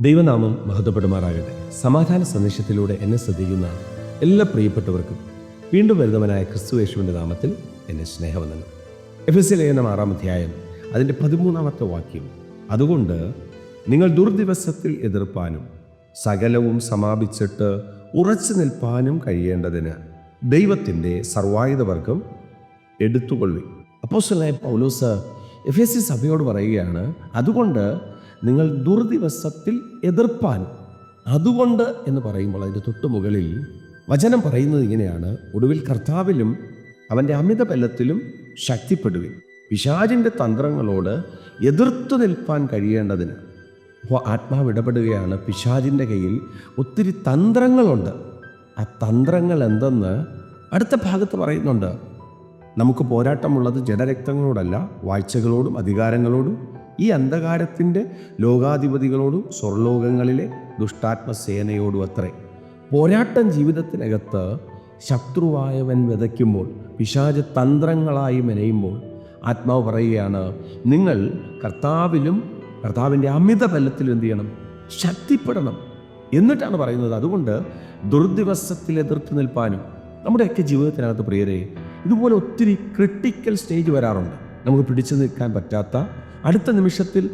ദൈവനാമം മഹത്വപ്പെടുമാറാകട്ടെ. സമാധാന സന്ദേശത്തിലൂടെ എന്നെ ശ്രദ്ധിക്കുന്ന എല്ലാ പ്രിയപ്പെട്ടവർക്കും വീണ്ടും വരുന്നവനായ ക്രിസ്തു യേശുവിന്റെ നാമത്തിൽ എന്നെ സ്നേഹവന്ദനം. എഫ് എസ് എന്ന ആറാം അധ്യായം അതിന്റെ പതിമൂന്നാമത്തെ വാക്യം. അതുകൊണ്ട് നിങ്ങൾ ദുർദിവസത്തിൽ എതിർപ്പാനും സകലവും സമാപിച്ചിട്ട് ഉറച്ചു നിൽപ്പാനും കഴിയേണ്ടതിന് ദൈവത്തിന്റെ സർവായുധവർഗം എടുത്തുകൊള്ളി. അപ്പോസ്റ്റലായ പൗലോസ് എഫ് എസ് സി സഭയോട് പറയുകയാണ് അതുകൊണ്ട് നിങ്ങൾ ദുർദിവസത്തിൽ എതിർപ്പാൻ. അതുകൊണ്ട് എന്ന് പറയുമ്പോൾ അതിന്റെ തൊട്ടുമുകളിൽ വചനം പറയുന്നത് ഇങ്ങനെയാണ്. ഒടുവിൽ കർത്താവിലും അവന്റെ അമിത ബലത്തിലും ശക്തിപ്പെടുവിൻ. പിശാചിന്റെ തന്ത്രങ്ങളോട് എതിർത്തു നിൽപ്പാൻ കഴിയേണ്ടതിന്. അപ്പോൾ ആത്മാവ് ഇടപെടുകയാണ്. പിശാചിന്റെ കയ്യിൽ ഒത്തിരി തന്ത്രങ്ങളുണ്ട്. ആ തന്ത്രങ്ങൾ എന്തെന്ന് അടുത്ത ഭാഗത്ത് പറയുന്നുണ്ട്. നമുക്ക് പോരാട്ടമുള്ളത് ജനരക്തങ്ങളോടല്ല വാഴ്ചകളോടും അധികാരങ്ങളോടും ഈ അന്ധകാരത്തിന്റെ ലോകാധിപതികളോടും സ്വർലോകങ്ങളിലെ ദുഷ്ടാത്മസേനയോടും അത്രേ. പോരാട്ടം ജീവിതത്തിനകത്ത് ശത്രുവായവൻ വിതയ്ക്കുമ്പോൾ പിശാച തന്ത്രങ്ങളായി മെനയുമ്പോൾ ആത്മാവ് പറയുകയാണ് നിങ്ങൾ കർത്താവിലും കർത്താവിന്റെ അമിത ബലത്തിലും എന്ത് ചെയ്യണം? ശക്തിപ്പെടണം. എന്നിട്ടാണ് പറയുന്നത്. അതുകൊണ്ട് ദുർദിവസത്തിൽ എതിർത്ത് നിൽപ്പാനും നമ്മുടെയൊക്കെ ജീവിതത്തിനകത്ത് പ്രിയരെ ഇതുപോലെ ഒത്തിരി ക്രിട്ടിക്കൽ സ്റ്റേജ് വരാറുണ്ട്. നമുക്ക് പിടിച്ചു നിൽക്കാൻ പറ്റാത്ത അടുത്ത നിമിഷത്തിൽ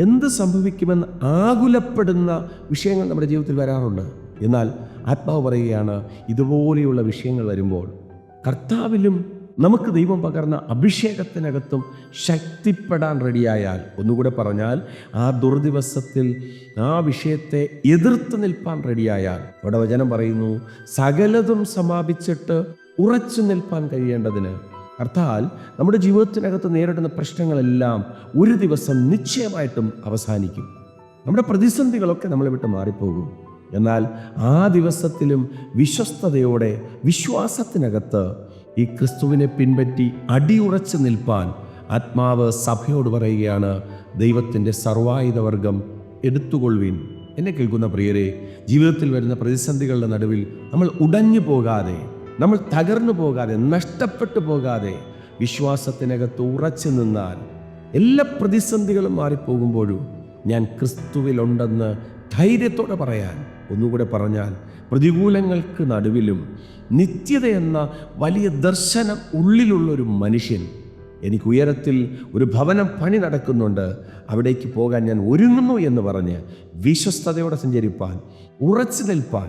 എന്ത് സംഭവിക്കുമെന്ന് ആകുലപ്പെടുന്ന വിഷയങ്ങൾ നമ്മുടെ ജീവിതത്തിൽ വരാറുണ്ട്. എന്നാൽ ആത്മാവ് പറയുകയാണ് ഇതുപോലെയുള്ള വിഷയങ്ങൾ വരുമ്പോൾ കർത്താവിലും നമുക്ക് ദൈവം പകർന്ന അഭിഷേകത്തിനകത്തും ശക്തിപ്പെടാൻ റെഡിയായാൽ ഒന്നുകൂടെ പറഞ്ഞാൽ ആ ദുർദിവസത്തിൽ ആ വിഷയത്തെ എതിർത്ത് നിൽപ്പാൻ റെഡിയായാൽ അവിടെ വചനം പറയുന്നു സകലതും സമാപിച്ചിട്ട് ഉറച്ചു നിൽപ്പാൻ കഴിയേണ്ടതിന് അർത്ഥാൽ നമ്മുടെ ജീവിതത്തിനകത്ത് നേരിടുന്ന പ്രശ്നങ്ങളെല്ലാം ഒരു ദിവസം നിശ്ചയമായിട്ടും അവസാനിക്കും. നമ്മുടെ പ്രതിസന്ധികളൊക്കെ നമ്മളെ വിട്ട് മാറിപ്പോകും. എന്നാൽ ആ ദിവസത്തിലും വിശ്വസ്തയോടെ വിശ്വാസത്തിനകത്ത് ഈ ക്രിസ്തുവിനെ പിൻപറ്റി അടിയുറച്ച് നിൽപ്പാൻ ആത്മാവ് സഭയോട് പറയുകയാണ് ദൈവത്തിന്റെ സർവായുധവർഗം എടുത്തുകൊള്ളുവിൻ. എന്നെ കേൾക്കുന്ന പ്രിയരെ ജീവിതത്തിൽ വരുന്ന പ്രതിസന്ധികളുടെ നടുവിൽ നമ്മൾ ഉടഞ്ഞു പോകാതെ നമ്മൾ തകർന്നു പോകാതെ നഷ്ടപ്പെട്ടു പോകാതെ വിശ്വാസത്തിനകത്ത് ഉറച്ചു നിന്നാൽ എല്ലാ പ്രതിസന്ധികളും മാറിപ്പോകുമ്പോഴും ഞാൻ ക്രിസ്തുവിലുണ്ടെന്ന് ധൈര്യത്തോടെ പറയാൻ ഒന്നുകൂടെ പറഞ്ഞാൽ പ്രതികൂലങ്ങൾക്ക് നടുവിലും നിത്യത എന്ന വലിയ ദർശനം ഉള്ളിലുള്ളൊരു മനുഷ്യൻ എനിക്ക് ഉയരത്തിൽ ഒരു ഭവനം പണി നടക്കുന്നുണ്ട് അവിടേക്ക് പോകാൻ ഞാൻ ഒരുങ്ങുന്നു എന്ന് പറഞ്ഞ് വിശ്വസ്തയോടെ സഞ്ചരിപ്പാൻ ഉറച്ചു നിൽപ്പാൻ